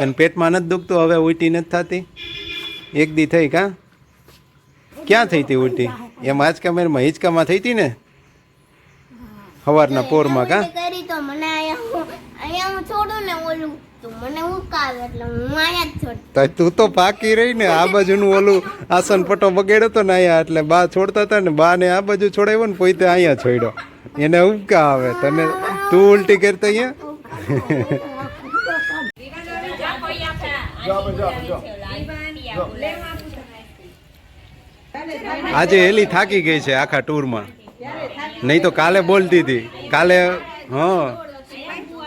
અને પેટમાં નથી દુખતું હવે ઉલટી નથી થતી? એક દી થઈ કા? ક્યાં થઈ હતી ઉલટી? એમ આજકામેરમાં હિંચકામાં થઈ હતી ને? સવારના પોરમાં કા? તું તો પાકી રહી ને આ બાજુનું ઓલું આસન પટો બગેડ્યો તો ને અહીંયા એટલે બા છોડતા હતા ને બા ને આ બાજુ છોડાવ્યો ને પોતે અહીંયા છોડ્યો. એને ઉબકા આવે. તને તું ઉલટી કરતા અહીંયા? આજે એલી થાકી ગઈ છે આખા ટૂરમાં. નહીં તો કાલે બોલતી હતી કાલે હા.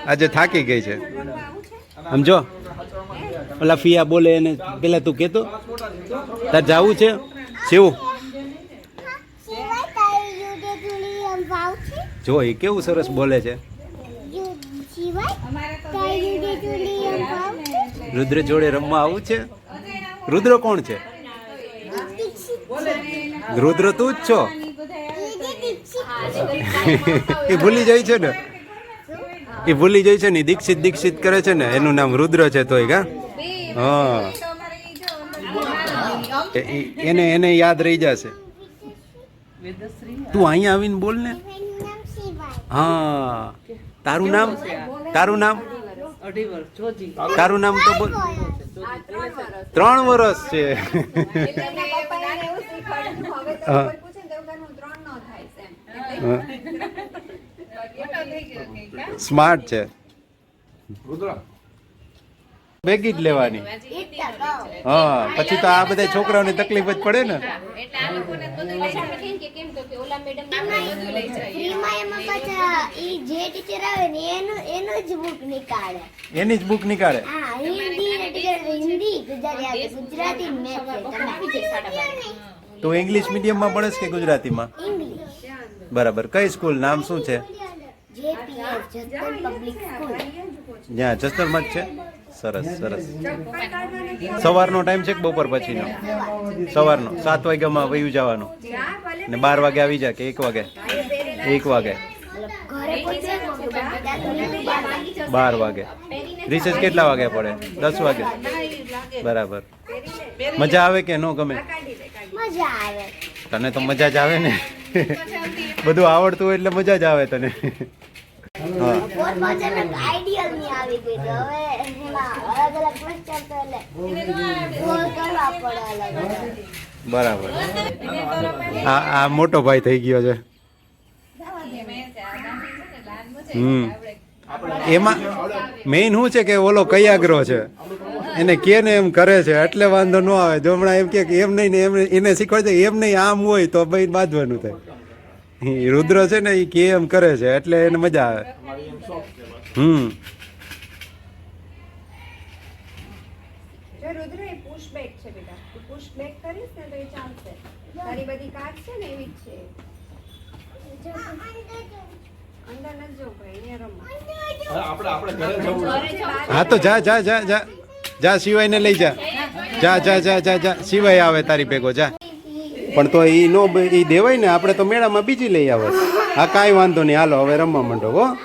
આજે થાકી ગઈ છે. સમજો? ઓલા ફિયા બોલે એને પેલા તું કેતો? તાર જાવું છે? શિવું જો એ કેવું સરસ બોલે છે. રુદ્ર જોડે રમવા આવું છે? રુદ્ર કોણ છે? રુદ્ર તું જ છો? એ ભૂલી જાય છે ને? એ ભૂલી જાય છે ને દીક્ષિત દીક્ષિત કરે છે ને, એનું નામ રુદ્ર છે તોય, કા? હા. એને એને યાદ રહી જશે. તું અહીંયા આવીને બોલ ને. હા. તારું નામ? તારું નામ? તારું નામ તો બોલ. ત્રણ વર્ષ. છે. હા. હા. સ્માર્ટ છે. ભેગી જ લેવાની. હા પછી તો આ બધા છોકરાઓની તકલીફ જ પડે ને. ફ્રીમાં એમાં પાછા ઈ જે ટીચર આવે ને એનું એનું જ બુક નીકાળે. એની જ બુક નીકાળે? હા હિન્દી ને ટીચર હિન્દી ગુજરાતી ગુજરાતી ને મેથ તું ઇંગ્લિશ મીડિયમમાં ભણેશ કે ગુજરાતીમાં? ઇંગ્લિશ બરાબર. કઈ સ્કૂલ નામ શું છે? જેપીએસ જતન પબ્લિક સ્કૂલ જ્યાં જસ્તરમાં જ છે? સરસ સરસ. સવારનો ટાઈમ છે કે બપોર પછીનો? સવારનો. સાત વાગ્યામાં વયું જવાનું. ને બાર વાગે આવી જાય કે એક વાગે? એક વાગે. બાર વાગી. બાર વાગે રિસેસ કેટલા વાગે પડે? દસ વાગે? બરાબર. મજા આવે કે ન ગમે? તને તો મજા જ આવે ને? બધું આવડતું હોય એટલે મજા જ આવે તને. હા આઈડિયલની આવી ગઈ તો હવે એમાં અલગ અલગ ક્વેશ્ચન તો એટલે ગોળ કરવા પડે અલગ અલગ બરાબર. આ આ મોટો ભાઈ થઈ ગયો છે. હમ. એમાં મેઇન શું છે કે ઓલો કયાગ્રો છે? એને કે ને એમ કરે છે, એટલે વાંધો ન આવે. જો હમણાં એમ કે એમ નહીં ને એમ એને શીખવાડે એમ નહીં, આમ હોય તો ભાઈ બાંધવાનું થાય. રુદ્ર છે ને એ કે એમ કરે છે એટલે એને મજા આવે. હમ. જો રુદ્ર એ પુશ બેક છે બેટા. તું પુશ બેક કરીશ ને તો એ ચાલશે. તારી બધી કાર્ડ છે ને એવી જ છે. અંદર નથી જવું ભાઈ અહીંયા રમો. હા તો જા જા જા જા. જા સિવાયને લઈ જા. જા જા જા જા જા. સિવાય આવે તારી ભેગો જા. પણ તો એ નો એ દેવાય ને, આપણે તો મેળામાં બીજી લઈ આવે. હા, કાંઈ વાંધો નહીં. હાલો, હવે રમવા માંડો, હો.